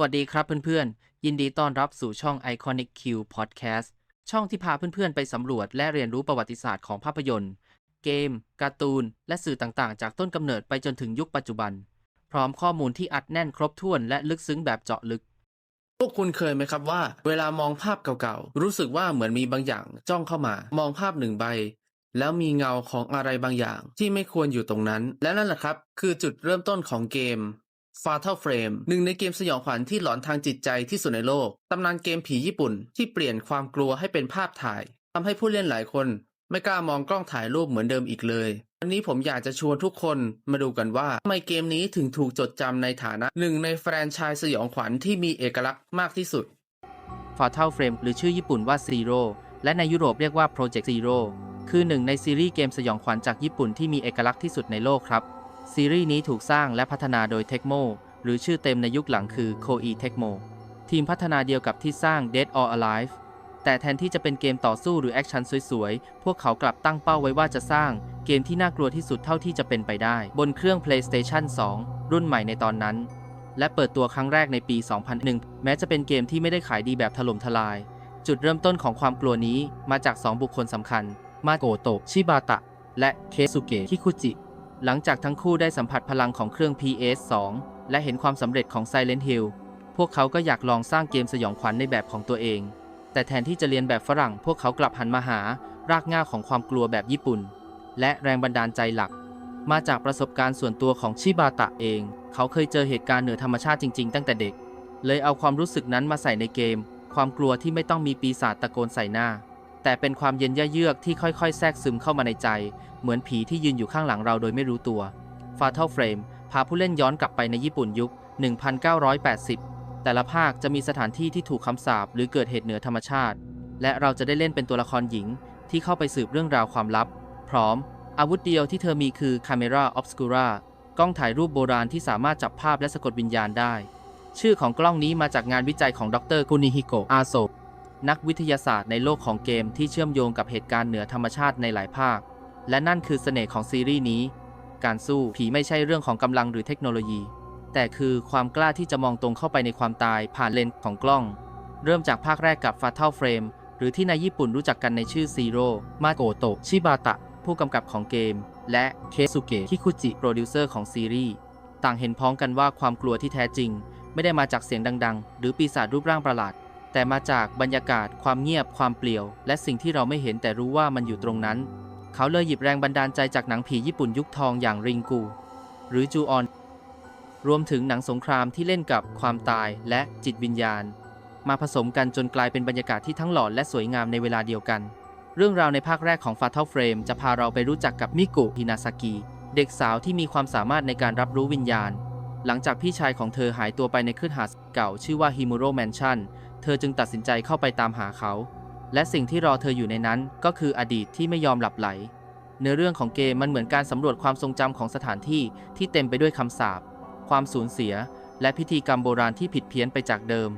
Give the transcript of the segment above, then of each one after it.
สวัสดีครับเพื่อนๆ ยินดีต้อนรับสู่ช่อง Iconic Q Podcast ช่องที่พาเพื่อนๆ ไปสำรวจและเรียนรู้ประวัติศาสตร์ของภาพยนตร์ เกม การ์ตูน และสื่อต่างๆ จากต้นกำเนิดไปจนถึงยุคปัจจุบัน พร้อมข้อมูลที่อัดแน่นครบถ้วนและลึกซึ้งแบบเจาะลึก พวกคุณเคยไหมครับว่า เวลามองภาพเก่าๆ รู้สึกว่าเหมือนมีบางอย่างจ้องเข้ามามองภาพหนึ่งใบแล้วมีเงาของอะไรบางอย่างที่ไม่ควรอยู่ตรงนั้น และนั่นแหละครับ คือจุดเริ่มต้นของเกม Fatal Frame หนึ่งในเกมสยองขวัญที่หลอนทางจิตใจที่สุดในโลก ตำนานเกมผีญี่ปุ่นที่เปลี่ยนความกลัวให้เป็นภาพถ่ายทำให้ผู้เล่นหลายคน ไม่กล้ามองกล้องถ่ายรูปเหมือนเดิมอีกเลย วันนี้ผมอยากจะชวนทุกคนมาดูกันว่าทำไมเกมนี้ถึงถูกจดจำในฐานะหนึ่งในแฟรนไชส์สยองขวัญที่มีเอกลักษณ์มากที่สุด Fatal Frame หรือชื่อญี่ปุ่นว่า Zero และในยุโรปเรียกว่า Project Zero คือหนึ่งในซีรีส์เกมสยองขวัญจากญี่ปุ่นที่มีเอกลักษณ์ที่สุดในโลกครับ ซีรีส์นี้ถูกสร้างและพัฒนาโดย Tecmo หรือชื่อเต็มในยุคหลังคือ Koei Tecmo ทีมพัฒนาเดียวกับที่สร้าง Dead or Alive แต่แทนที่จะเป็นเกมต่อสู้หรือแอคชั่นสวยๆ พวกเขากลับตั้งเป้าไว้ว่าจะสร้างเกมที่น่ากลัวที่สุดเท่าที่จะเป็นไปได้ บนเครื่อง PlayStation 2 รุ่นใหม่ในตอนนั้น และเปิดตัวครั้งแรกในปี 2001 แม้จะเป็นเกมที่ไม่ได้ขายดีแบบถล่มทลาย จุดเริ่มต้นของความกลัวนี้มาจาก 2 บุคคลสำคัญ มาโกโตะ ชิบาตะ และเคสุเกะ คิคุจิ หลังจากทั้งคู่ได้สัมผัสพลังของเครื่อง PS2 และเห็นความสำเร็จของ Silent Hill พวกเขาก็อยากลองสร้างเกมสยองขวัญในแบบของตัวเอง แต่แทนที่จะเรียนแบบฝรั่ง พวกเขากลับหันมาหารากง้าของความกลัวแบบญี่ปุ่น และแรงบันดาลใจหลัก มาจากประสบการณ์ส่วนตัวของชิบาตะเอง เขาเคยเจอเหตุการณ์เหนือธรรมชาติจริง ๆ ตั้งแต่เด็ก เลยเอาความรู้สึกนั้นมาใส่ในเกม ความกลัวที่ไม่ต้องมีปีศาจตะโกนใส่หน้า แต่เป็นความเย็นเยือกที่ค่อยๆ แทรกซึมเข้ามาในใจ เหมือนผีที่ยืนอยู่ข้างหลังเราโดยไม่รู้ตัว Fatal Frame พาผู้เล่นย้อนกลับไปในญี่ปุ่นยุค 1980 แต่ละภาคจะมีสถานที่ที่ถูกคำสาปหรือเกิดเหตุเหนือธรรมชาติ และเราจะได้เล่นเป็นตัวละครหญิง ที่เข้าไปสืบเรื่องราวความลับ พร้อม อาวุธเดียวที่เธอมีคือ Camera Obscura กล้องถ่ายรูปโบราณที่สามารถจับภาพและสะกดวิญญาณได้ ชื่อของกล้องนี้มาจากงานวิจัยของดรคุนิฮิโกะอาโซ นักวิทยาศาสตร์ในโลกของเกมที่เชื่อมโยงกับเหตุการณ์เหนือธรรมชาติในหลายภาค และนั่นคือเสน่ห์ของซีรีส์นี้ การสู้ผีไม่ใช่เรื่องของกำลังหรือเทคโนโลยี แต่คือความกล้าที่จะมองตรงเข้าไปในความตายผ่านเลนส์ของกล้อง เริ่มจากภาคแรกกับ Fatal Frame หรือที่ในญี่ปุ่นรู้จักกันในชื่อ Zero มาโกโตะชิบาตะ ผู้กำกับของเกม และเคสุเกะคิคุจิโปรดิวเซอร์ของซีรีส์ต่างเห็นพ้องกันว่าความกลัวที่แท้จริง ไม่ได้มาจากเสียงดัง ๆ หรือปีศาจรูปร่างประหลาด แต่มาจากบรรยากาศความเงียบความเปลี่ยว และสิ่งที่เราไม่เห็นแต่รู้ว่ามันอยู่ตรงนั้น เขาเลยหยิบแรงบันดาลใจจากหนังผีญี่ปุ่นยุคทองอย่างริงกู หรือจูออน รวมถึงหนังสงครามที่เล่นกับความตายและจิตวิญญาณ มาผสมกันจนกลายเป็นบรรยากาศที่ทั้งหลอนและสวยงามในเวลาเดียวกัน เรื่องราวในภาคแรกของ Fatal Frame จะพาเราไปรู้จักกับมิกุฮินาซากิเด็กสาวที่มีความสามารถในการรับรู้วิญญาณ หลังจากพี่ชายของเธอหายตัวไปในคลื่นหาดเก่าชื่อว่าฮิมูโรแมนชั่น เธอจึงตัดสินใจเข้าไปตามหาเขา และสิ่งที่รอเธออยู่ในนั้นก็คืออดีตที่ไม่ยอมหลับไหล เนื้อเรื่องของเกมมันเหมือนการสำรวจความทรงจำของสถานที่ที่เต็มไปด้วยคำสาป ความสูญเสีย และพิธีกรรมโบราณที่ผิดเพี้ยนไปจากเดิม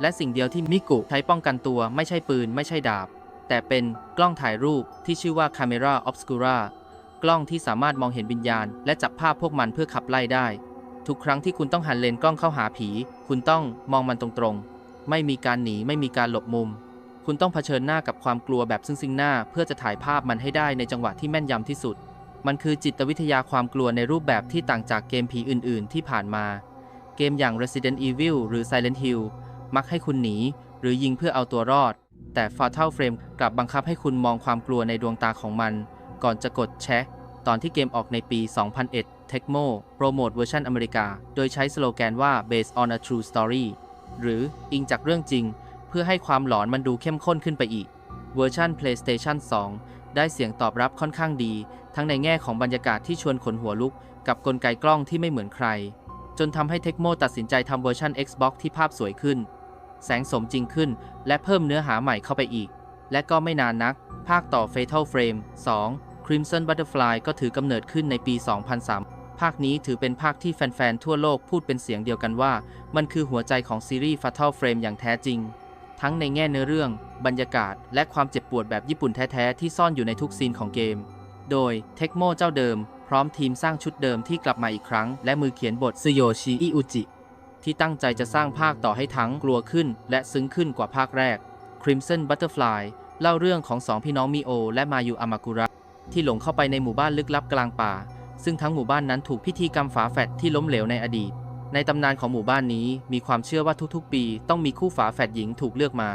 และสิ่งเดียวที่มิกุใช้ป้องกันตัวไม่ใช่ปืนไม่ใช่ดาบ แต่เป็นกล้องถ่ายรูปที่ชื่อว่า Camera Obscura กล้องที่สามารถมองเห็นวิญญาณ และจับภาพพวกมันเพื่อขับไล่ได้ ทุกครั้งที่คุณต้องหันเลนส์กล้องเข้าหาผี คุณต้องมองมันตรงๆ ไม่มีการหนีไม่มีการหลบมุม คุณต้องเผชิญหน้ากับความกลัวแบบซึ่งซึ่งหน้า เพื่อจะถ่ายภาพมันให้ได้ในจังหวะที่แม่นยำที่สุด มันคือจิตวิทยาความกลัวในรูปแบบที่ต่างจากเกมผีอื่น ๆ ที่ผ่านมา เกมอย่าง Resident Evil หรือ Silent Hill มักให้คุณหนี หรือยิงเพื่อเอาตัวรอด แต่ Fatal Frame กลับบังคับให้คุณมองความกลัวในดวงตาของมัน ก่อนจะกดแชะตอนที่เกมออกในปี 2001 Tecmo โปรโมทเวอร์ชันอเมริกา โดยใช้สโลแกนว่า based on a true story หรืออิงจากเรื่องจริง เพื่อให้ความหลอนมันดูเข้มข้นขึ้นไปอีก เวอร์ชัน PlayStation 2 ได้เสียงตอบรับค่อนข้างดี ทั้งในแง่ของบรรยากาศที่ชวนขนหัวลุก กับกลไกกล้องที่ไม่เหมือนใคร จนทำให้ Tecmo ตัดสินใจทำเวอร์ชัน Xbox ที่ภาพสวยขึ้น แสงสมจริงขึ้น และเพิ่มเนื้อหาใหม่เข้าไปอีก และก็ไม่นานนัก ภาคต่อ Fatal Frame 2 Crimson Butterfly ก็ถือกำเนิดขึ้นในปี 2003 ภาคนี้ถือเป็นภาคที่แฟนๆ ทั่วโลกพูดเป็นเสียงเดียวกันว่า มันคือหัวใจของซีรีส์ Fatal Frame อย่างแท้จริง ทั้งในแง่เนื้อเรื่อง บรรยากาศ และความเจ็บปวดแบบญี่ปุ่นแท้ๆ ที่ซ่อนอยู่ในทุกซีนของเกม โดย Tecmo เจ้าเดิม พร้อมทีมสร้างชุดเดิมที่กลับมาอีกครั้ง และมือเขียนบทซึโยชิอิอุจิ ที่ตั้งใจจะสร้างภาคต่อให้ทั้งกลัวขึ้น และซึ้งขึ้นกว่าภาคแรก Crimson Butterfly เล่าเรื่องของสองพี่น้องมิโอและมายูอามากุระที่หลงเข้าไปในหมู่บ้านลึกลับกลางป่า ซึ่งทั้งหมู่บ้านนั้นถูกพิธีกรรมฝาแฝดที่ล้มเหลวในอดีต ในตำนานของหมู่บ้านนี้มีความเชื่อว่าทุกๆ ปีต้องมีคู่ฝาแฝดหญิงถูกเลือกมา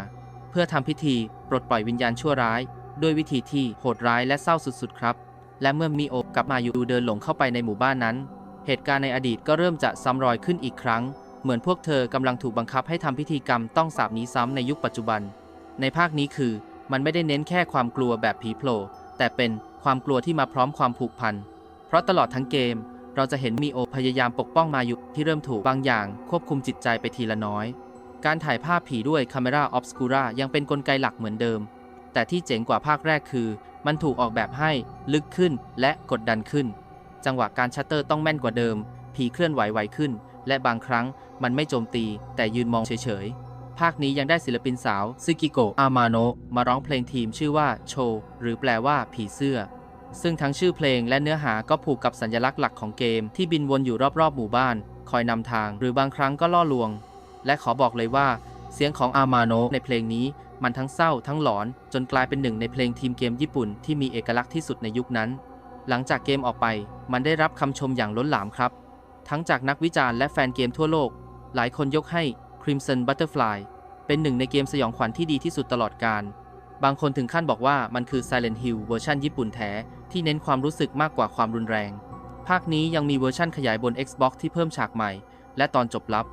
เพื่อทำพิธีปลดปล่อยวิญญาณชั่วร้าย ด้วยวิธีที่โหดร้ายและเศร้าสุดๆ ครับ และเมื่อมีโอกับมาอยู่เดินหลงเข้าไปในหมู่บ้านนั้น เหตุการณ์ในอดีตก็เริ่มจะซ้ำรอยขึ้นอีกครั้ง เหมือนพวกเธอกำลังถูกบังคับให้ทำพิธีกรรมต้องสาบนี้ซ้ำในยุคปัจจุบัน ในภาคนี้คือมันไม่ได้เน้นแค่ความกลัวแบบผีโผล่แต่เป็นความกลัวที่มาพร้อมความผูกพัน ราะตลอดทั้งเกม เราจะเห็นมีโอพยายามปกป้องมายุที่เริ่มถูกบางอย่างควบคุมจิตใจไปทีละน้อย การถ่ายภาพผีด้วย Camera Obscura ยังเป็นนกลไกหลักเหมือนเดิม แต่ที่เจ๋งกว่าภาคแรกคือ มันถูกออกแบบให้ลึกขึ้นและกดดันขึ้น จังหวะการชัตเตอร์ต้องแม่นกว่าเดิม ผีเคลื่อนไหวไวขึ้น และบางครั้งมันไม่โจมตี แต่ยืนมองเฉยๆ ภาคนี้ยังได้ศิลปินสาวซึกิโกะอามาโนะมาร้องเพลงทีมชื่อว่าโชหรือแปลว่าผีเสื้อ ซึ่งทั้งชื่อเพลงและเนื้อหาก็ผูกกับสัญลักษณ์หลักของเกมที่บินวนอยู่รอบๆหมู่บ้าน คอยนำทางหรือบางครั้งก็ล่อลวง และขอบอกเลยว่า เสียงของอามาโนะในเพลงนี้มันทั้งเศร้าทั้งหลอนจนกลายเป็นหนึ่งในเพลงทีมเกมญี่ปุ่นที่มีเอกลักษณ์ที่สุดในยุคนั้น หลังจากเกมออกไป มันได้รับคำชมอย่างล้นหลามครับ ทั้งจากนักวิจารณ์และแฟนเกมทั่วโลก หลายคนยกให้ Crimson Butterfly เป็นหนึ่งในเกมสยองขวัญที่ดีที่สุดตลอดกาลบางคนถึงขั้นบอกว่ามันคือ Silent Hill เวอร์ชันญี่ปุ่นแท้ ที่เน้นความรู้สึกมากกว่าความรุนแรง ภาคนี้ยังมีเวอร์ชันขยายบน Xbox ที่เพิ่มฉากใหม่ และตอนจบลับ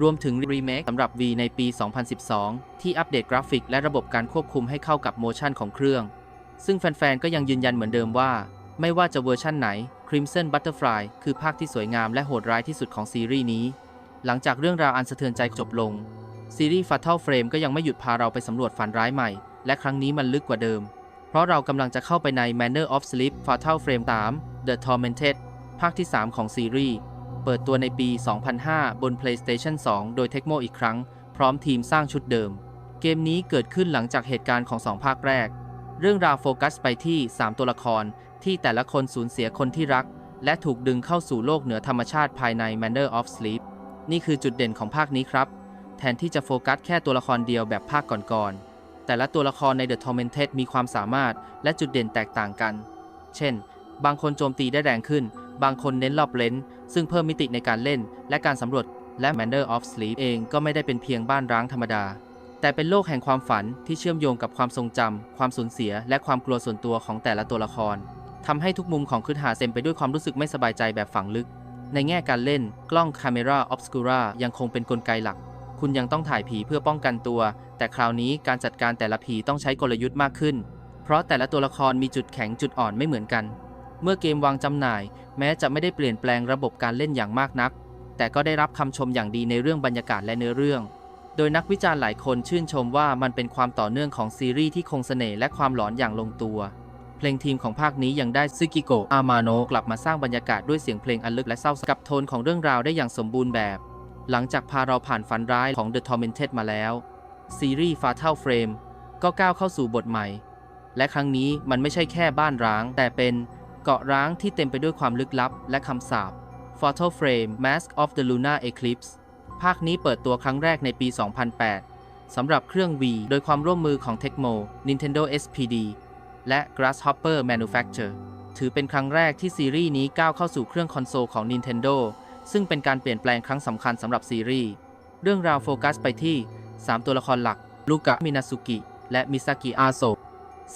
รวมถึงรีเมคสำหรับ V ในปี 2012 ที่อัปเดตกราฟิกและระบบการควบคุมให้เข้ากับโมชั่นของเครื่อง ซึ่งแฟนๆ ก็ยังยืนยันเหมือนเดิมว่า ไม่ว่าจะเวอร์ชั่นไหน Crimson Butterfly คือภาคที่สวยงามและโหดร้ายที่สุดของซีรีส์นี้ หลังจากเรื่องราวอันสะเทือนใจจบลงซีรีส์ Fatal Frame ก็ยังไม่หยุดพาเราไปสำรวจฝันร้ายใหม่ และครั้งนี้มันลึกกว่าเดิม ราะเรากำลังจะเข้าไปใน Manner of Sleep Fatal Frame 3 The Tormented ภาคที่ 3 ของซีรีส์ เปิดตัวในปี 2005 บน PlayStation 2 โดย Tecmo อีกครั้ง พร้อมทีมสร้างชุดเดิม เกมนี้เกิดขึ้นหลังจากเหตุการณ์ของ 2 ภาคแรก เรื่องราวโฟกัสไปที่ 3 ตัวละคร ที่แต่ละคนสูญเสียคนที่รัก และถูกดึงเข้าสู่โลกเหนือธรรมชาติภายใน Manner of Sleep นี่คือจุดเด่นของภาคนี้ครับ แทนที่จะโฟกัสแค่ตัวละครเดียวแบบภาคก่อนๆ แต่ละตัวละครใน The Tormented มีความสามารถและจุดเด่นแตกต่างกัน เช่น บางคนโจมตีได้แรงขึ้น บางคนเน้นรอบเลนซึ่งเพิ่มมิติในการเล่น และการสำรวจ และ Manner of Sleep เองก็ไม่ได้เป็นเพียงบ้านร้างธรรมดา แต่เป็นโลกแห่งความฝันที่เชื่อมโยงกับความทรงจำ ความสูญเสีย และความกลัวส่วนตัวของแต่ละตัวละครทำให้ทุกมุมของคืนหาเต็มไปด้วยความรู้สึกไม่สบายใจแบบฝังลึก ในแง่การเล่น กล้อง Camera Obscura ยังคงเป็นนกลไกหลัก คุณยังต้องถ่ายผีเพื่อป้องกันตัว แต่คราวนี้การจัดการแต่ละผีต้องใช้กลยุทธ์มากขึ้น เพราะแต่ละตัวละครมีจุดแข็งจุดอ่อนไม่เหมือนกัน เมื่อเกมวางจำหน่าย แม้จะไม่ได้เปลี่ยนแปลงระบบการเล่นอย่างมากนัก แต่ก็ได้รับคำชมอย่างดีในเรื่องบรรยากาศและเนื้อเรื่อง โดยนักวิจารณ์หลายคนชื่นชมว่ามันเป็นความต่อเนื่องของซีรีส์ที่คงเสน่ห์และความหลอนอย่างลงตัว เพลงทีมของภาคนี้ยังได้ซึกิโกะอามาโนะกลับมาสร้างบรรยากาศด้วยเสียงเพลงอันลึกและเศร้ากับโทนของเรื่องราวได้อย่างสมบูรณ์แบบ หลังจากพาเราผ่านฝันร้ายของ The Tormented มาแล้ว ซีรีส์ Fatal Frame ก็ก้าวเข้าสู่บทใหม่ และครั้งนี้มันไม่ใช่แค่บ้านร้าง แต่เป็นเกาะร้างที่เต็มไปด้วยความลึกลับและคำสาป Fatal Frame Mask of the Lunar Eclipse ภาคนี้เปิดตัวครั้งแรกในปี 2008 สำหรับเครื่อง V โดยความร่วมมือของ Tecmo Nintendo SPD และ Grasshopper Manufacture ถือเป็นครั้งแรกที่ซีรีส์นี้ก้าวเข้าสู่เครื่องคอนโซลของ Nintendo ซึ่งเป็นการเปลี่ยนแปลงครั้งสำคัญสำหรับซีรีส์ เรื่องราวโฟกัสไปที่ 3 ตัวละครหลัก ลูกะมินาสุกิ และมิซากิอาโซะ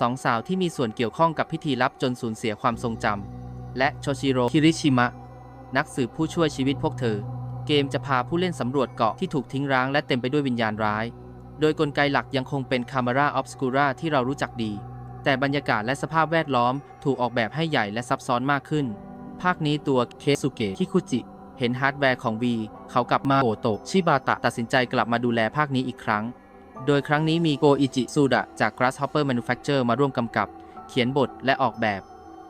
สองสาวที่มีส่วนเกี่ยวข้องกับพิธีลับจนสูญเสียความทรงจำ และโชชิโร่คิริชิมะ นักสืบผู้ช่วยชีวิตพวกเธอ เกมจะพาผู้เล่นสำรวจเกาะที่ถูกทิ้งร้างและเต็มไปด้วยวิญญาณร้าย โดยกลไกหลักยังคงเป็น Camera Obscura ที่เรารู้จักดี แต่บรรยากาศและสภาพแวดล้อมถูกออกแบบให้ใหญ่และซับซ้อนมากขึ้น ภาคนี้ตัวเคสุเกะคิคุจิ เห็นฮาร์ดแวร์ของ V เขากลับมาโอโตะชิบาตะตัดสินใจกลับมาดูแลภาคนี้อีกครั้ง โดยครั้งนี้มีโกอิจิซูดะจาก Grasshopper Manufacture มาร่วมกำกับ เขียนบทและออกแบบ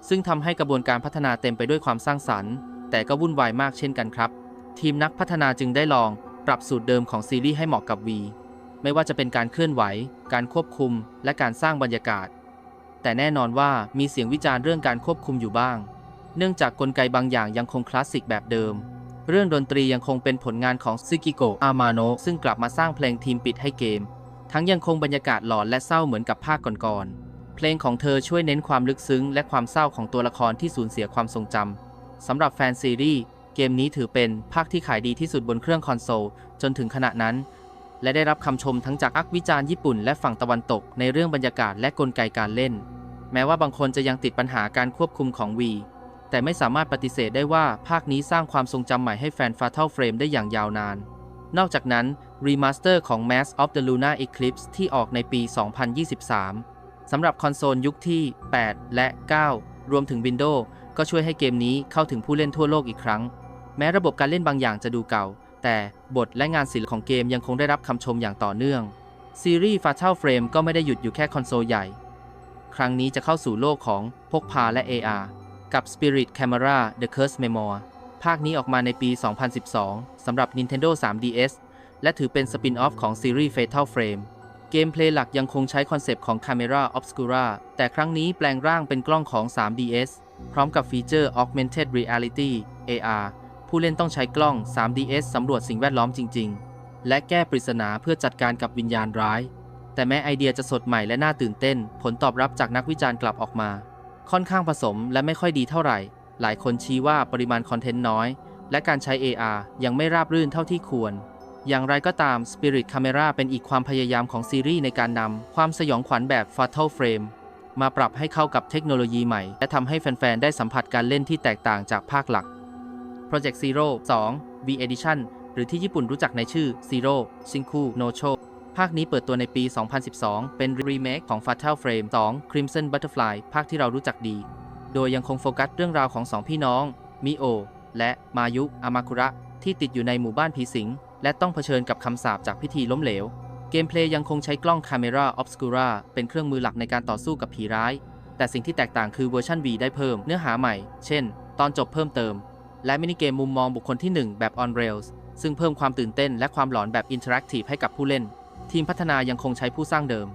ซึ่งทำให้กระบวนการพัฒนาเต็มไปด้วยความสร้างสรรค์ แต่ก็วุ่นวายมากเช่นกันครับ ทีมนักพัฒนาจึงได้ลองปรับสูตรเดิมของซีรีส์ให้เหมาะกับ V ไม่ว่าจะเป็นการเคลื่อนไหว การควบคุม และการสร้างบรรยากาศ แต่แน่นอนว่ามีเสียงวิจารณ์เรื่องการควบคุมอยู่บ้าง เนื่องจากกลไกบางอย่างยังคงคลาสสิกแบบเดิม เรื่องดนตรียังคงเป็นผลงานของซึกิโกะอามาโนะซึ่งกลับมาสร้างเพลงทีมปิดให้เกม ทั้งยังคงบรรยากาศหลอนและเศร้าเหมือนกับภาคก่อนๆ เพลงของเธอช่วยเน้นความลึกซึ้ง และความเศร้าของตัวละครที่สูญเสียความทรงจำสำหรับแฟนซีรีส์เกมนี้ถือเป็นภาคที่ขายดีที่สุดบนเครื่องคอนโซล จนถึงขณะนั้น และได้รับคำชมทั้งจากอักวิจารณ์ญี่ปุ่นและฝั่งตะวันตกในเรื่องบรรยากาศและกลไกการเล่น แม้ว่าบางคนจะยังติดปัญหาการควบคุมของ Wii แต่ไม่สามารถปฏิเสธได้ว่าภาคนี้สร้างความทรงจำใหม่ให้แฟน Fatal Frame ได้อย่างยาวนาน นอกจากนั้นรีมาสเตอร์ของ Mass of the Lunar Eclipse ที่ออกในปี 2023 สำหรับคอนโซลยุคที่ 8 และ 9 รวมถึง Windows ก็ช่วยให้เกมนี้เข้าถึงผู้เล่นทั่วโลกอีกครั้ง แม้ระบบการเล่นบางอย่างจะดูเก่า แต่บทและงานศิลป์ของเกมยังคงได้รับคำชมอย่างต่อเนื่อง ซีรีส์ Fatal Frame ก็ไม่ได้หยุดอยู่แค่คอนโซลใหญ่ ครั้งนี้จะเข้าสู่โลกของพกพาและ AR กับ Spirit Camera The Curse Memoir ภาคนี้ออกมาในปี 2012 สำหรับ Nintendo 3DS และถือเป็นสปินออฟของซีรีส์ Fatal Frame เกมเพลย์หลักยังคงใช้คอนเซปต์ของ Camera Obscura แต่ครั้งนี้แปลงร่างเป็นกล้องของ 3DS พร้อมกับฟีเจอร์ Augmented Reality AR ผู้เล่นต้องใช้กล้อง 3DS สำรวจสิ่งแวดล้อมจริง ๆ และแก้ปริศนาเพื่อจัดการกับวิญญาณร้าย แต่แม้ไอเดียจะสดใหม่และน่าตื่นเต้น ผลตอบรับจากนักวิจารณ์กลับออกมา ค่อนข้างผสมและไม่ค่อยดีเท่าไหร่ หลายคนชี้ว่าปริมาณคอนเทนต์น้อย และการใช้ AR ยังไม่ราบรื่นเท่าที่ควร อย่างไรก็ตาม Spirit Camera เป็นอีกความพยายามของซีรีส์ในการนำความสยองขวัญแบบ Fatal Frame มาปรับให้เข้ากับเทคโนโลยีใหม่ และทำให้แฟน ๆ ได้สัมผัสการเล่นที่แตกต่างจากภาคหลัก Project Zero 2 V Edition หรือที่ญี่ปุ่นรู้จักในชื่อ Zero Shinku no Cho ภาคนี้เปิดตัวในปี 2012 เป็นรีเมคของ Fatal Frame 2 Crimson Butterfly ภาคที่เรารู้จักดี โดยยังคงโฟกัสเรื่องราวของสองพี่น้อง มิโอ และมายุอามาคุระ ที่ติดอยู่ในหมู่บ้านผีสิง และต้องเผชิญกับคำสาปจากพิธีล้มเหลว เกมเพลย์ยังคงใช้กล้อง Camera Obscura เป็นเครื่องมือหลักในการต่อสู้กับผีร้าย แต่สิ่งที่แตกต่างคือเวอร์ชัน V ได้เพิ่มเนื้อหาใหม่ เช่น ตอนจบเพิ่มเติม และมินิเกมมุมมองบุคคลที่ 1 แบบ On Rails ซึ่งเพิ่มความตื่นเต้นและความหลอนแบบ Interactive ให้กับผู้เล่น ทีมพัฒนายังคงใช้ผู้สร้างเดิม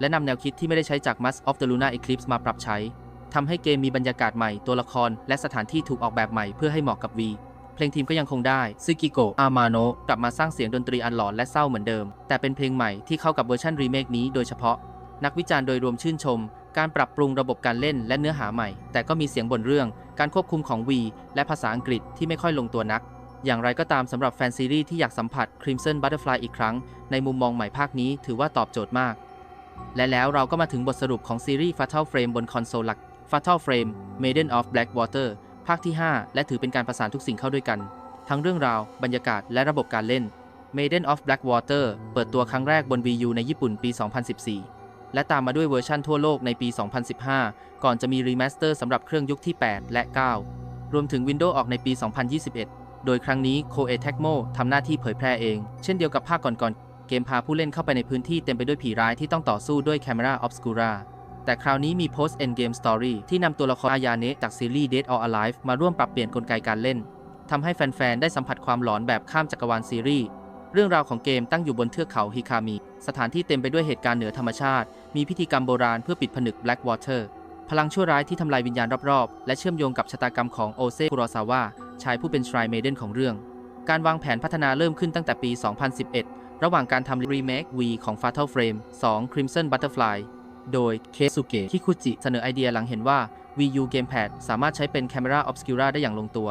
และนำแนวคิดที่ไม่ได้ใช้จาก Mask of the Lunar Eclipse มาปรับใช้ทำให้เกมมีบรรยากาศใหม่ตัวละคร และสถานที่ถูกออกแบบใหม่เพื่อให้เหมาะกับ V เพลงทีมก็ยังคงได้ซึกิโกะอามาโนะกลับมาสร้างเสียงดนตรีอันหลอนและเศร้าเหมือนเดิม แต่เป็นเพลงใหม่ที่เข้ากับเวอร์ชันรีเมคนี้โดยเฉพาะ นักวิจารณ์โดยรวมชื่นชม การปรับปรุงระบบการเล่นและเนื้อหาใหม่ แต่ก็มีเสียงบ่นเรื่อง การควบคุมของ V และภาษาอังกฤษที่ไม่ค่อยลงตัวนัก อย่างไรก็ตามสำหรับแฟนซีรีส์ที่อยากสัมผัส Crimson Butterfly อีกครั้ง ในมุมมองใหม่ภาคนี้ถือว่าตอบโจทย์มาก และแล้วเราก็มาถึงบทสรุปของซีรีส์ Fatal Frame บนคอนโซลหลัก Fatal Frame Maiden of Blackwater ภาคที่ 5 และถือเป็นการประสานทุกสิ่งเข้าด้วยกัน ทั้งเรื่องราว บรรยากาศและระบบการเล่น Maiden of Blackwater เปิดตัวครั้งแรกบน Wii U ในญี่ปุ่นปี 2014 และตามมาด้วยเวอร์ชั่นทั่วโลกในปี 2015 ก่อนจะมีรีมาสเตอร์สำหรับเครื่องยุคที่ 8 และ 9 รวมถึง Windows ออกในปี 2021 โดยครั้งนี้ Koei Tecmo ทำหน้าที่เผยแพร่เอง เช่นเดียวกับภาคก่อนๆ เกมพาผู้เล่นเข้าไปในพื้นที่เต็มไปด้วยผีร้ายที่ต้องต่อสู้ด้วย Camera Obscura แต่คราวนี้มี Post Endgame Story ที่นำตัวละครอายาเนะจากซีรีส์ Dead or Alive มาร่วมปรับเปลี่ยนกลไกการเล่นทำให้แฟนๆ ได้สัมผัสความหลอนแบบข้ามจักรวาลซีรีส์เรื่องราวของเกมตั้งอยู่บนเทือกเขาฮิคามิ สถานที่เต็มไปด้วยเหตุการณ์เหนือธรรมชาติ มีพิธีกรรมโบราณเพื่อปิดผนึก Blackwater พลังชั่วร้ายที่ทำลายวิญญาณรอบๆ และเชื่อมโยงกับชะตากรรมของโอเซคุโรซาวะ ชายผู้เป็นชายเมเดนของเรื่อง การวางแผนพัฒนาเริ่มขึ้นตั้งแต่ปี 2011 ระหว่างการทำรีเมค V ของ Fatal Frame 2 Crimson Butterfly โดยเคสุเกะคิคุจิเสนอไอเดียหลังเห็นว่า Wii U Gamepad สามารถใช้เป็น Camera Obscura ได้อย่างลงตัว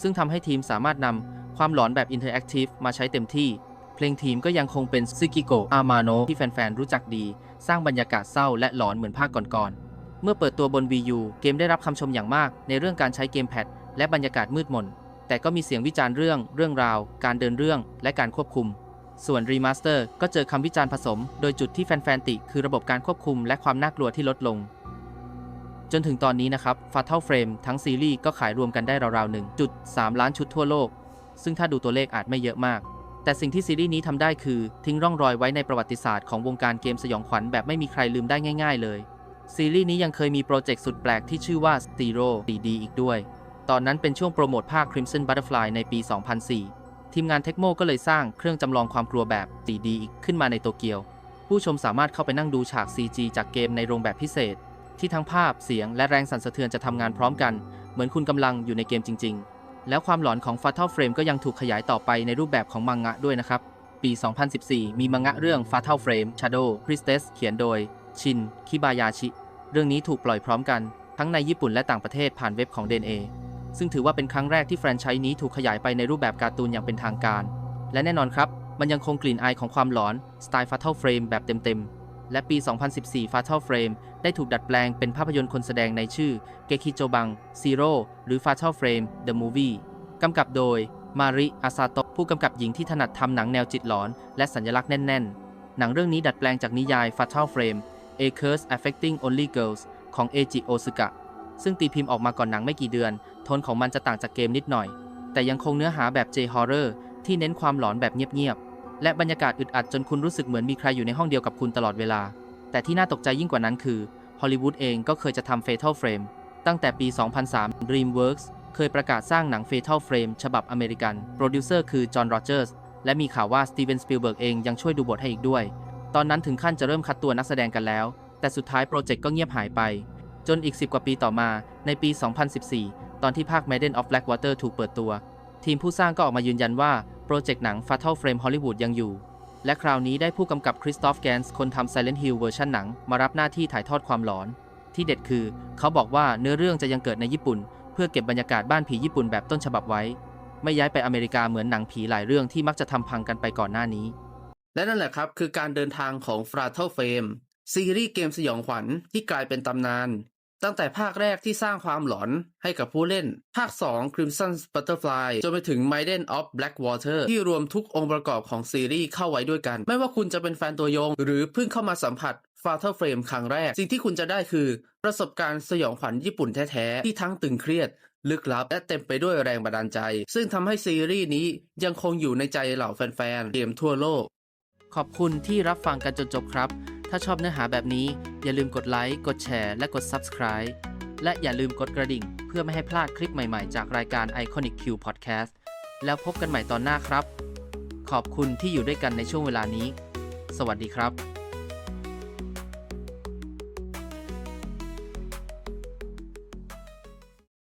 ซึ่งทำให้ทีมสามารถนำความหลอนแบบ Interactive มาใช้เต็มที่ เพลงทีมก็ยังคงเป็นซึกิโกะอามาโนะที่แฟนๆ รู้จักดี สร้างบรรยากาศเศร้าและหลอนเหมือนภาคก่อนๆ เมื่อเปิดตัวบน Wii U เกมได้รับคำชมอย่างมากในเรื่องการใช้เกมแพด และบรรยากาศมืดมน แต่ก็มีเสียงวิจารณ์เรื่อง เรื่องราว การเดินเรื่อง และการควบคุม ส่วนรีมาสเตอร์ก็เจอคำวิจารณ์ผสม โดยจุดที่แฟนๆติ คือระบบการควบคุมและความน่ากลัวที่ลดลง จนถึงตอนนี้นะครับ Fatal Frame ทั้งซีรีส์ก็ขายรวมกันได้ราวๆ1.3ล้านชุดทั่วโลก ซึ่งถ้าดูตัวเลขอาจไม่เยอะมาก แต่สิ่งที่ซีรีส์นี้ทำได้คือทิ้งร่องรอยไว้ในประวัติศาสตร์ของวงการเกมสยองขวัญแบบไม่มีใครลืมได้ง่าย ๆ เลยซีรีส์นี้ยังเคยมีโปรเจกต์สุดแปลกที่ชื่อว่า Stereo 3D อีกด้วย ตอนนั้นเป็นช่วงโปรโมทภาค Crimson Butterfly ในปี 2004 ทีมงานเทคโมก็เลยสร้างเครื่องจำลองความกลัวแบบ 3D อีขึ้นมาในโตเกียว ผู้ชมสามารถเข้าไปนั่งดูฉาก CG จากเกมในโรงแบบพิเศษ ที่ทั้งภาพเสียงและแรงสั่นสะเทือนจะทำงานพร้อมกัน เหมือนคุณกำลังอยู่ในเกมจริง ๆ แล้วความหลอนของ Fatal Frame ก็ยังถูกขยายต่อไปในรูปแบบของมังงะด้วยนะครับ ปี 2014 มีมังงะเรื่อง Fatal Frame Shadow Priestess เขียนโดย ชิน คิบายาชิ เรื่องนี้ถูกปล่อยพร้อมกัน ทั้งในญี่ปุ่นและต่างประเทศผ่านเว็บของ DNA ซึ่งถือว่าเป็นครั้งแรกที่แฟรนไชส์นี้ถูกขยายไปในรูปแบบการ์ตูนอย่างเป็นทางการ และแน่นอนครับ มันยังคงกลิ่นอายของความหลอนสไตล์ Fatal Frame แบบเต็มๆ และปี 2014 Fatal Frame ได้ถูกดัดแปลงเป็นภาพยนตร์คนแสดงในชื่อเกคิโจบัง Zero หรือ Fatal Frame The Movie กำกับโดยมาริอาซาโตะผู้กำกับหญิงที่ถนัดทำหนังแนวจิตหลอน และสัญลักษณ์แน่น ๆ หนังเรื่องนี้ดัดแปลงจากนิยาย Fatal Frame A Curse Affecting Only Girls ของเอจิโอซึกะซึ่งตีพิมพ์ออกมาก่อนหนังไม่กี่เดือน โทนของมันจะต่างจากเกมนิดหน่อย แต่ยังคงเนื้อหาแบบ J-Horror ที่เน้นความหลอนแบบเงียบๆ และบรรยากาศอึดอัดจนคุณรู้สึกเหมือนมีใครอยู่ในห้องเดียวกับคุณตลอดเวลา แต่ที่น่าตกใจยิ่งกว่านั้นคือฮอลลีวูดเองก็เคยจะทำ Fatal Frame ตั้งแต่ปี 2003 DreamWorks เคยประกาศสร้างหนัง Fatal Frame ฉบับอเมริกัน โปรดิวเซอร์คือจอห์นโรเจอร์สและมีข่าวว่าสตีเวนสปิลเบิร์กเองยังช่วยดูบทให้อีกด้วย ตอนนั้นถึงขั้นจะเริ่มคัดตัวนักแสดงกันแล้ว แต่สุดท้ายโปรเจกต์ก็เงียบหายไป จนอีก 10 กว่าปีต่อมาในปี 2014 ตอนที่ภาค Maiden of Blackwater ถูกเปิดตัว ทีมผู้สร้างก็ออกมายืนยันว่า โปรเจกต์หนัง Fatal Frame Hollywood ยังอยู่ และคราวนี้ได้ผู้กำกับคริสตอฟแกนส์คนทำ Silent Hill เวอร์ชันหนัง มารับหน้าที่ถ่ายทอดความหลอน ที่เด็ดคือ เขาบอกว่าเนื้อเรื่องจะยังเกิดในญี่ปุ่น เพื่อเก็บบรรยากาศบ้านผีญี่ปุ่นแบบต้นฉบับไว้ ไม่ย้ายไปอเมริกาเหมือนหนังผีหลายเรื่องที่มักจะทำพังกันไปก่อนหน้านี้ และนั่นแหละครับคือการเดินทางของ Fatal Frame ซีรีส์เกมสยองขวัญที่กลายเป็นตำนาน ตั้งแต่ภาคแรกที่สร้างความหลอนให้กับผู้เล่น ภาค 2 Crimson Butterfly จนไปถึง Maiden of Blackwater ที่รวมทุกองค์ประกอบของซีรีส์เข้าไว้ด้วยกัน ไม่ว่าคุณจะเป็นแฟนตัวยง หรือเพิ่งเข้ามาสัมผัส f a t a l Frame ครั้งแรก สิ่งที่คุณจะได้คือ ประสบการณ์สยองขวัญญี่ปุ่นแท้ๆ ที่ทั้งตึงเครียด ลึกลับ และเต็มไปด้วยแรงบันดาลใจ ซึ่งทำให้ซีรีส์นี้ยังคงอยู่ในใจเหล่าแฟนๆเกมทั่วโลก ขอบคุณที่รับฟังกันจนจบครับ ถ้าชอบเนื้อหาแบบนี้อย่าลืมกดไลค์ กดแชร์ และกด Subscribe และอย่าลืมกดกระดิ่ง เพื่อไม่ให้พลาดคลิปใหม่ๆ จากรายการ Iconic Q Podcast แล้วพบกันใหม่ตอนหน้าครับ ขอบคุณที่อยู่ด้วยกันในช่วงเวลานี้ สวัสดีครับ